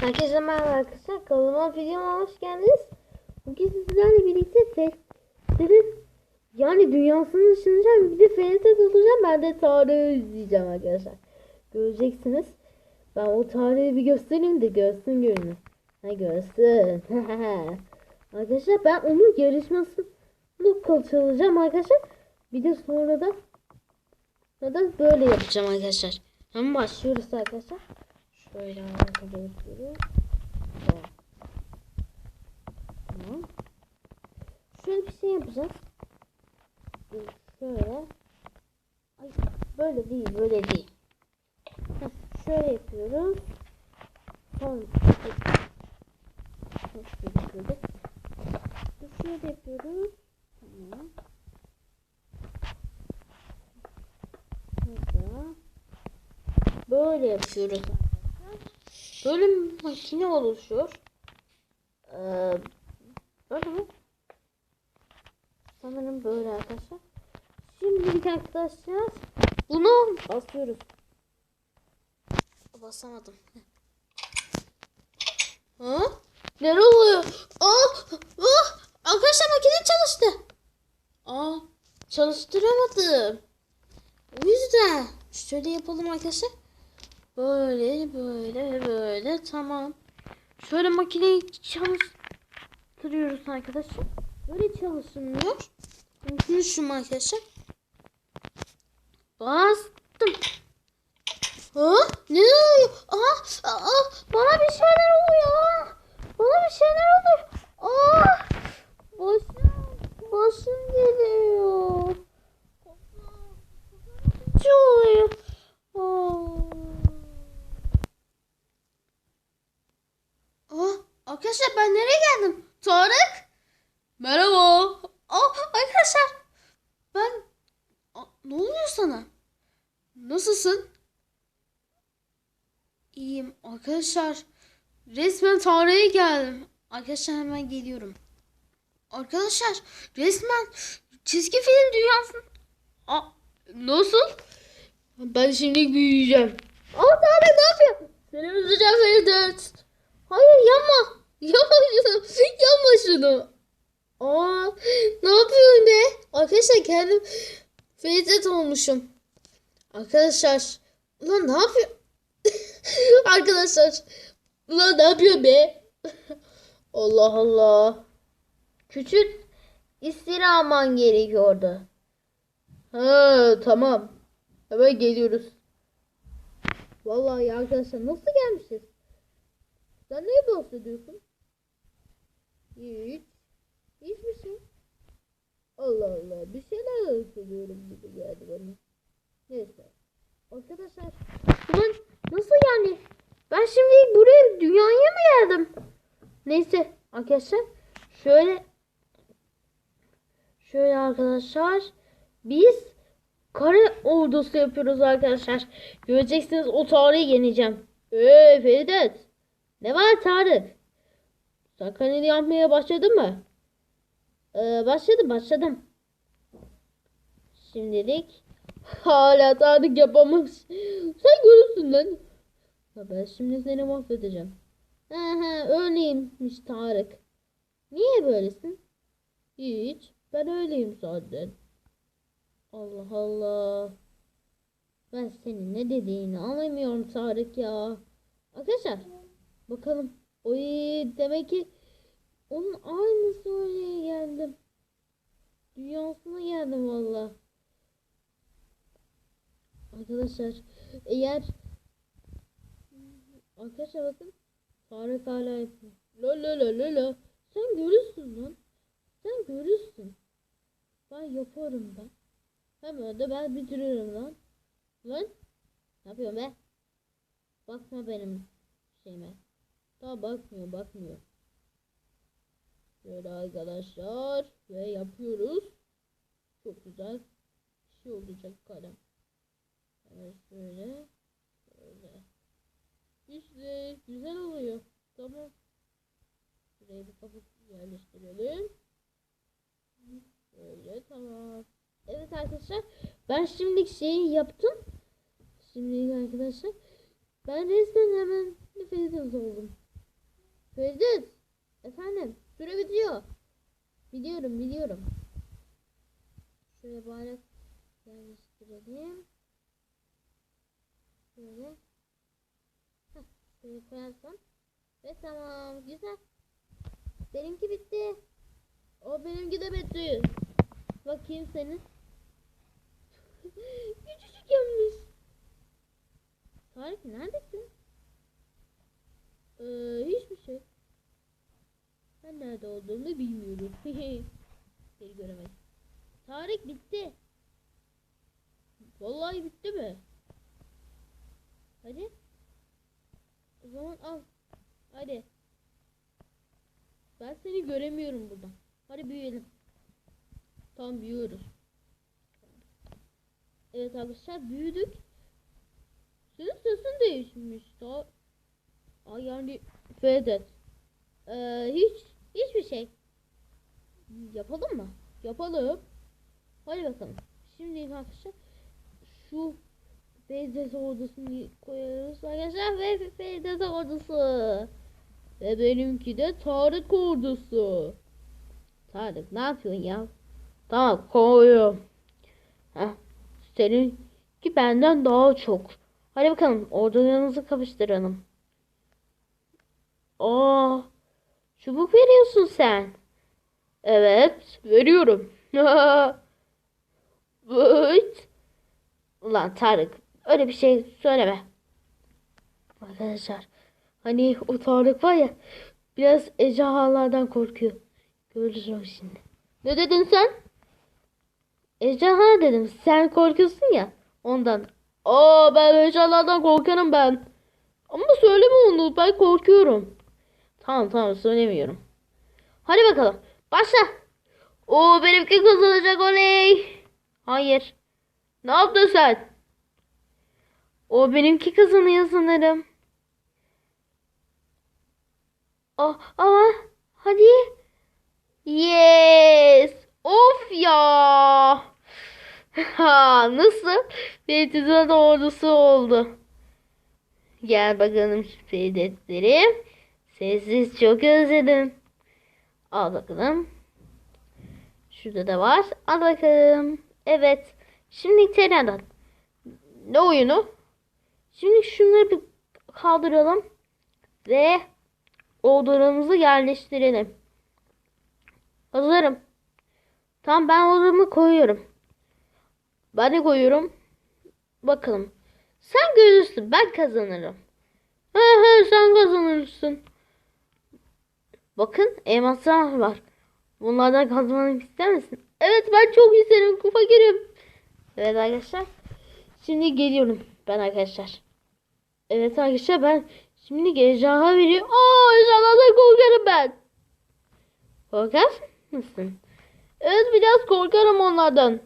Herkese merhaba arkadaşlar. Kanalıma videoma hoş geldiniz. Bugün sizlerle birlikte testlerin yani dünyasını ışınlayacağım. Bir de FNT olacağım. Ben de tarihi izleyeceğim arkadaşlar. Göreceksiniz. Ben o tarihi bir göstereyim de görsün görünür. Ha görsün. arkadaşlar ben onun yarışmasını katılacağım arkadaşlar. Bir de sonra da ya da böyle yapacağım arkadaşlar. Hemen başlıyoruz arkadaşlar. Şöyle arkada yapıyoruz. Tamam. Şöyle bir şey yapacağız. Şöyle. Ay, böyle değil, böyle değil. Şöyle yapıyoruz. Sonra şöyle yapıyoruz. Tamam. Böyle yapıyoruz. Böyle bir makine oluşuyor. Ee, böyle mi? Sanırım böyle arkadaşlar. Şimdi arkadaşlar bunu basıyoruz. Basamadım. Ha? Ne oluyor? Aa, ah, arkadaşlar makine çalıştı. Aa, çalıştıramadım. O yüzden şöyle yapalım arkadaşlar. Böyle böyle böyle tamam. Şöyle makineyi çalıştırıyoruz arkadaşlar. Böyle çalışılmıyor. Unutmuşum arkadaşlar. Bastım. Ha? Ne oluyor? Aa, aa, bana bir şeyler oluyor. Bana bir şeyler oluyor. Aa, başım, başım geliyor. Ne oluyor? Aa. Aa, arkadaşlar ben nereye geldim? Tarık? Merhaba. Aa, arkadaşlar ben Aa, ne oluyor sana? Nasılsın? İyiyim arkadaşlar. Resmen Tarık'a geldim. Arkadaşlar hemen geliyorum. Arkadaşlar resmen çizgi film dünyasının Aa, nasıl? Ben şimdi büyüyeceğim. Aa Tarık ne yapıyor? Seni üzeceğim seni de. Hayır yapma. Yapma şunu. Yapma şunu. Aa ne yapıyorsun be? Arkadaşlar kendim Ferit olmuşum. Arkadaşlar. Ulan ne yapıyor? Arkadaşlar. Ulan ne yapıyor be? Allah Allah. Küçük istiraman gerekiyordu. Ha tamam. Hemen geliyoruz. Vallahi arkadaşlar nasıl gelmişiz? Sen neye bahsediyorsun? Hiç. Hiçbir şey. Allah Allah. Bir şeyler söylüyorum gibi geldi bana. Neyse. Arkadaşlar. Ulan nasıl yani? Ben şimdi buraya dünyaya mı geldim? Neyse arkadaşlar. Şöyle. Şöyle arkadaşlar. Biz kare ordusu yapıyoruz arkadaşlar. Göreceksiniz o tarihi yeneceğim. Eee Feridet. Ne var Tarık? Kanını yapmaya başladın mı? Ee, başladım başladım. Şimdilik hala Tarık yapamamış. Sen görürsün lan. Ben şimdi seni mahvedeceğim. He he öyleymiş Tarık. Niye böylesin? Hiç. Ben öyleyim zaten. Allah Allah. Ben senin ne dediğini anlamıyorum Tarık ya. Arkadaşlar bakalım. Oy demek ki onun aynısı oraya geldim. Dünyasına geldim valla. Arkadaşlar eğer Arkadaşlar bakın Tarık hala yapıyor. La la la la la. Sen görürsün lan. Sen görürsün. Ben yaparım ben. Hemen de ben bitiririm lan. Lan. Ne yapıyorsun be? Bakma benim şeyime. Daha bakmıyor bakmıyor. Böyle arkadaşlar. Ve yapıyoruz. Çok güzel. Bir şey olacak kalem. Evet şöyle. Şöyle. İşte güzel oluyor. Tamam. Şuraya bir kapı yerleştirelim. Böyle tamam. Evet arkadaşlar. Ben şimdilik şeyi yaptım. Şimdi arkadaşlar. Ben resmen hemen nefes oldum. Feridun. Efendim. Süre bitiyor. Biliyorum biliyorum. Şöyle bayrak yerleştirelim. Şöyle. Heh, şöyle koyarsam. Ve tamam. Güzel. Benimki bitti. O benimki de bitti. Bakayım senin. Küçücük yanmış. Tarık neredesin? Ee, hiçbir şey. Ben nerede olduğumu bilmiyorum. Seni göremedim. Tarık bitti. Vallahi bitti mi? Hadi. O zaman al. Hadi. Ben seni göremiyorum buradan. Hadi büyüyelim. Tamam büyüyoruz. Evet arkadaşlar büyüdük. Senin sesin değişmiş. Daha... Ay yani Fedet. Ee, hiç hiçbir şey. Yapalım mı? Yapalım. Hadi bakalım. Şimdi arkadaşlar şu Fedet ordusunu koyuyoruz arkadaşlar ve Fedet ordusu. Ve benimki de Tarık ordusu. Tarık ne yapıyorsun ya? Tamam koyuyorum. Heh, seninki benden daha çok. Hadi bakalım ordularınızı kapıştıralım. Aa, çubuk veriyorsun sen. Evet, veriyorum. Evet. Ulan Tarık, öyle bir şey söyleme. Arkadaşlar, hani o Tarık var ya, biraz ejderhalardan korkuyor. Görürüz o şimdi. Ne dedin sen? Ejderha dedim. Sen korkuyorsun ya, ondan. Aa, ben ejderhalardan korkarım ben. Ama söyleme onu, ben korkuyorum. Tamam tamam söylemiyorum. Hadi bakalım. Başla. O benimki kazanacak oley. Hayır. Ne yaptın sen? O benimki kazanıyor sanırım. Ah, ama hadi. Yes. Of ya. Ha, nasıl? Beytizan ordusu oldu. Gel bakalım Feridetlerim. Sessiz çok özledim. Al bakalım. Şurada da var. Al bakalım. Evet. Şimdi tekrardan. Ne oyunu? Şimdi şunları bir kaldıralım. Ve odalarımızı yerleştirelim. Hazırım. Tamam ben odamı koyuyorum. Ben de koyuyorum. Bakalım. Sen görürsün. Ben kazanırım. He he sen kazanırsın. Bakın elmaslar var. Bunlardan kazanmak ister misin? Evet ben çok isterim. Kupa girim. Evet arkadaşlar. Şimdi geliyorum ben arkadaşlar. Evet arkadaşlar ben şimdi ejderha veriyorum. Aa ejderhadan korkarım ben. Korkar mısın? Evet biraz korkarım onlardan.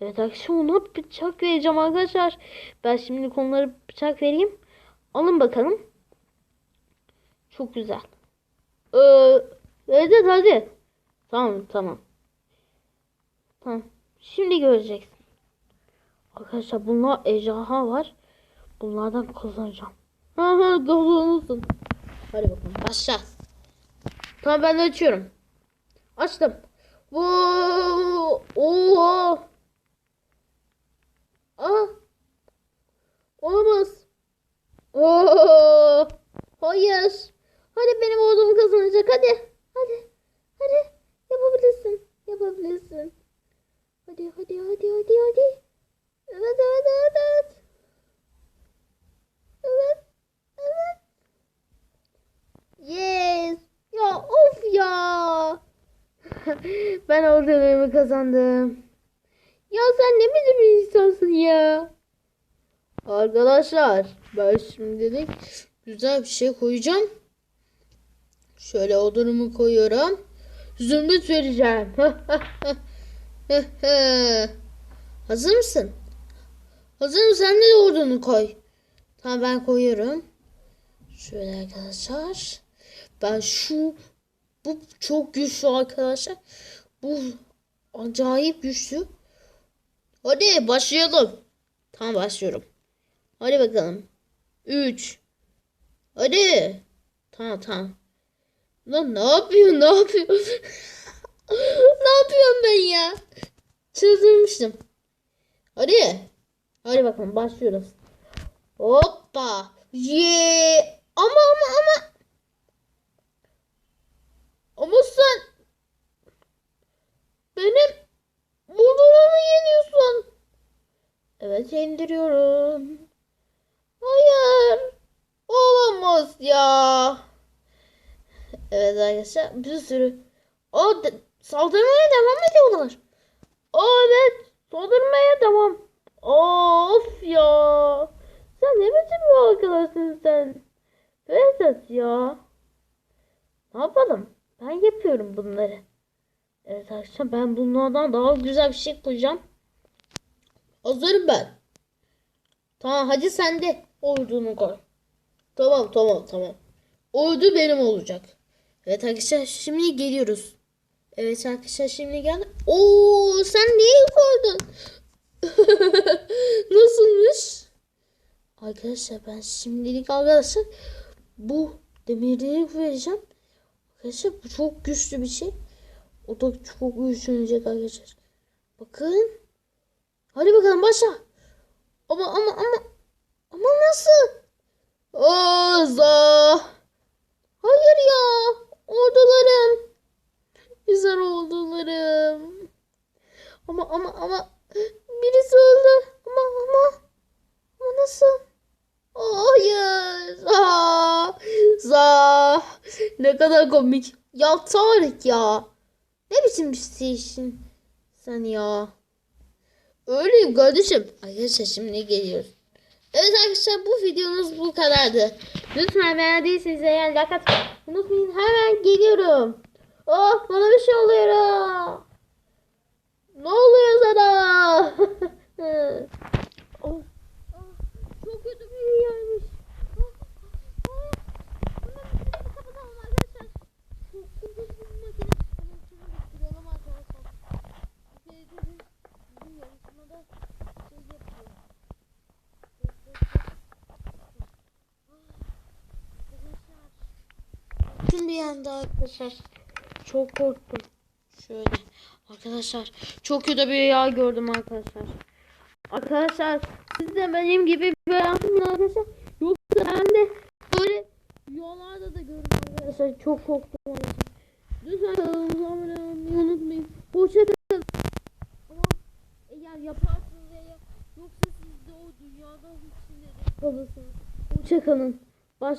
Evet arkadaşlar ona bıçak vereceğim arkadaşlar. Ben şimdi onlara bıçak vereyim. Alın bakalım. Çok güzel. Ee, evet hadi. Tamam tamam. Tamam. Şimdi göreceksin. Arkadaşlar bunlar ejderha var. Bunlardan kazanacağım. Ha ha kazanırsın. Hadi bakalım başla. Tamam ben de açıyorum. Açtım. Voo! Oo! Aa! Olamaz. Oo! Hayır. Hadi benim ordumu kazanacak. Hadi. Hadi. Hadi. Yapabilirsin. Yapabilirsin. Hadi hadi hadi hadi hadi. Evet evet evet evet. Evet. Evet. Yes. Ya of ya. ben ordularımı kazandım. Ya sen ne biçim insansın ya? Arkadaşlar ben şimdilik güzel bir şey koyacağım. Şöyle odurumu koyuyorum. Zümrüt vereceğim. Hazır mısın? Hazır mısın? Sen de ordunu koy. Tamam ben koyuyorum. Şöyle arkadaşlar. Ben şu bu çok güçlü arkadaşlar. Bu acayip güçlü. Hadi başlayalım. Tamam başlıyorum. Hadi bakalım. 3 Hadi. Tamam tamam. Lan ne yapıyorsun? Ne yapıyorsun? ne yapıyorum ben ya? Çıldırmıştım. Hadi. Hadi bakalım başlıyoruz. Hoppa. Ye. Ama ama ama. Ama sen benim buldurumu yeniyorsun. Evet indiriyorum. Hayır. Olamaz ya. Evet arkadaşlar bir sürü. O de- saldırmaya devam ediyorlar. Aa evet saldırmaya devam. Of ya. Sen ne biçim bir arkadaşsın sen? Vedat ya. Ne yapalım? Ben yapıyorum bunları. Evet arkadaşlar ben bunlardan daha güzel bir şey koyacağım. Hazırım ben. Tamam hadi sen de ordunu koy. Tamam tamam tamam. Ordu benim olacak. Evet arkadaşlar şimdi geliyoruz. Evet arkadaşlar şimdi geldi. Oo sen neyi koydun? Nasılmış? Arkadaşlar ben şimdilik arkadaşlar bu demirleri vereceğim. Arkadaşlar bu çok güçlü bir şey. O da çok güçlenecek arkadaşlar. Bakın. Hadi bakalım başla. Ama ama ama ama nasıl? Oza. Ordularım. Güzel ordularım. Ama ama ama birisi öldü. Ama ama ama nasıl? Hayır. Za. Za. Ne kadar komik. Ya Tarık ya. Ne biçim bir şeysin sen ya. Öyleyim kardeşim. Arkadaşlar şimdi geliyoruz. Evet arkadaşlar bu videomuz bu kadardı. Lütfen beğendiyseniz eğer like atmayı unutmayın. Hemen geliyorum. Oh bana bir şey oluyor. Ne oluyor sana? oh. Ah, Çok kötü bir yermiş. Ah, ah, Hemen bir kapatalım arkadaşlar. Çok kötü bir makine. Hemen şunu bir kıralım arkadaşlar. Bir kere de bizim bizim yarışmada şey yapıyor. Korktum bir anda arkadaşlar. Çok korktum. Şöyle. Arkadaşlar çok kötü bir rüya gördüm arkadaşlar. Arkadaşlar siz de benim gibi bir hayatım arkadaşlar. Yoksa ben de böyle rüyalarda da gördüm arkadaşlar. Çok korktum arkadaşlar. Lütfen kanalımıza abone olmayı unutmayın. Hoşçakalın. Ama eğer yaparsınız veya yoksa siz de o dünyada içinde de kalırsınız. Hoşçakalın. Baş